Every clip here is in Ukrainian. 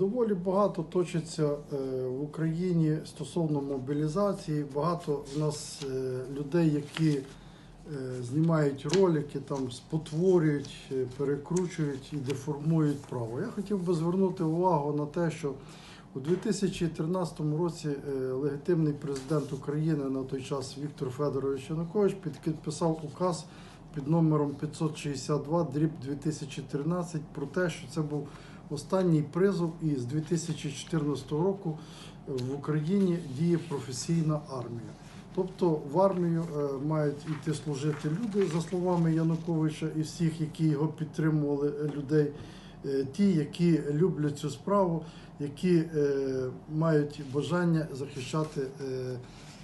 Доволі багато точиться е, в Україні стосовно мобілізації. Багато в нас е, людей, які е, знімають ролики, там спотворюють, перекручують і деформують право. Я хотів би звернути увагу на те, що у 2013 році легітимний президент України на той час Віктор Федорович Янукович підписав указ під номером 562 дріб 2013 про те, що це був останній призов, і з 2014 року в Україні діє професійна армія. Тобто в армію е, мають йти служити люди, за словами Януковича і всіх, які його підтримували е, людей, е, ті, які люблять цю справу, які мають бажання захищати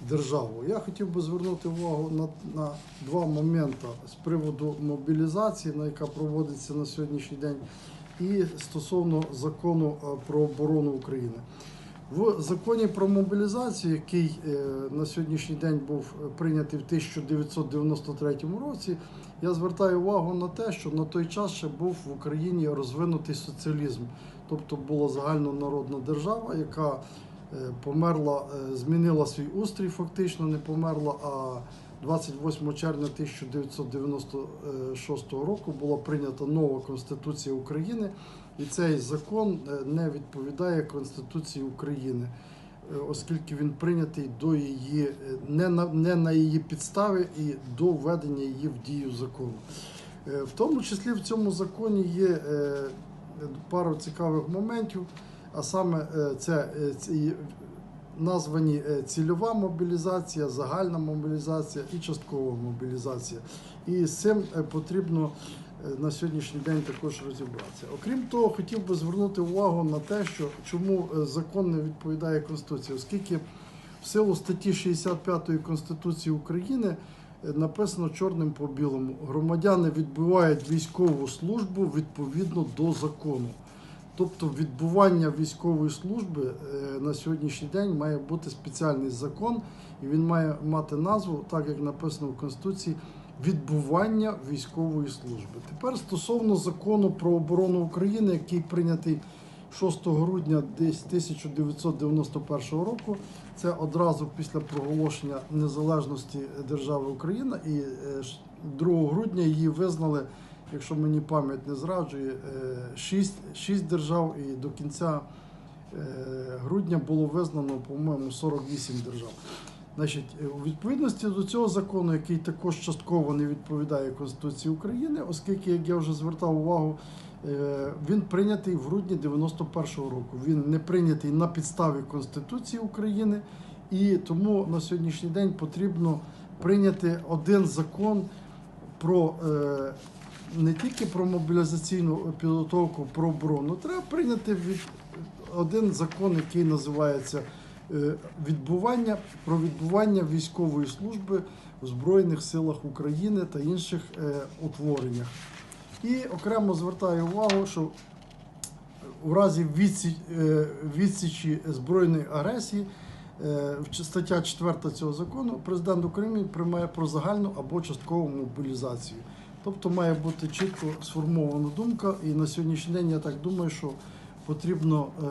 державу. Я хотів би звернути увагу на, на два моменти з приводу мобілізації, на яка проводиться на сьогоднішній день, і стосовно закону е, про оборону України. В законі про мобілізацію, який е, на сьогоднішній день був прийнятий в 1993 році, я звертаю увагу на те, що на той час ще був в Україні розвинутий соціалізм, тобто була загальнонародна держава, яка е, померла, е, змінила свій устрій, фактично не померла. А 28 червня 1996 року була прийнята нова Конституція України, і цей закон е, не відповідає Конституції України, е, оскільки він прийнятий до її е, не на, не на її підставі і до введення її в дію закону. В тому числі в цьому законі є пару цікавих моментів, а саме це, е, ці названі е, цільова мобілізація, загальна мобілізація і часткова мобілізація. І з цим е, потрібно е, на сьогоднішній день також розібратися. Окрім того, хотів би звернути увагу на те, що чому закон не відповідає Конституції, оскільки в силу статті 65 Конституції України написано чорним по білому: громадяни відбувають військову службу відповідно до закону. Тобто відбування військової служби е, на сьогоднішній день має бути спеціальний закон, і він має мати назву, так як написано в Конституції, відбування військової служби. Тепер стосовно закону про оборону України, який прийнятий 6 грудня десь 1991 року, це одразу після проголошення незалежності держави Україна, і е, 2 грудня її визнали якщо мені пам'ять не зраджує, 6, 6 держав, і до кінця е, грудня було визнано, по-моєму, 48 держав. Значить, е, у відповідності до цього закону, який також частково не відповідає Конституції України, оскільки, як я вже звертав увагу, е, він прийнятий в грудні 91-го року. Він не прийнятий на підставі Конституції України, і тому на сьогоднішній день потрібно прийняти один закон про е, не тільки про мобілізаційну підготовку, про оборону. Треба прийняти від, один закон, який називається е, відбування про відбування військової служби в Збройних силах України та інших е, утвореннях. І окремо звертаю увагу, що у разі відсі- е, відсічі збройної агресії, стаття 4 цього закону, президент України приймає про загальну або часткову мобілізацію. Тобто має бути чітко сформована думка, і на сьогоднішній день я так думаю, що потрібно е,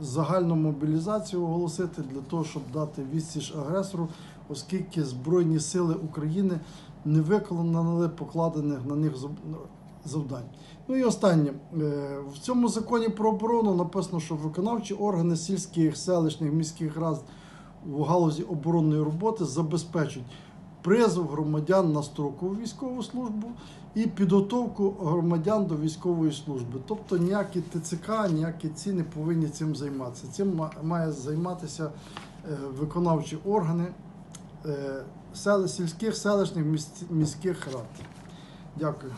загальну мобілізацію оголосити для того, щоб дати відсіч агресору, оскільки Збройні сили України не виконали покладених на них завдань. Ну і останнє. Е, В цьому законі про оборону написано, що виконавчі органи сільських, селищних, міських рад у галузі оборонної роботи забезпечують призов громадян на строкову військову службу і підготовку громадян до військової служби. Тобто ніякі ТЦК, ніякі ці не повинні цим займатися. Цим має займатися е, виконавчі органи е, сільських, селищних, міських рад. Дякую.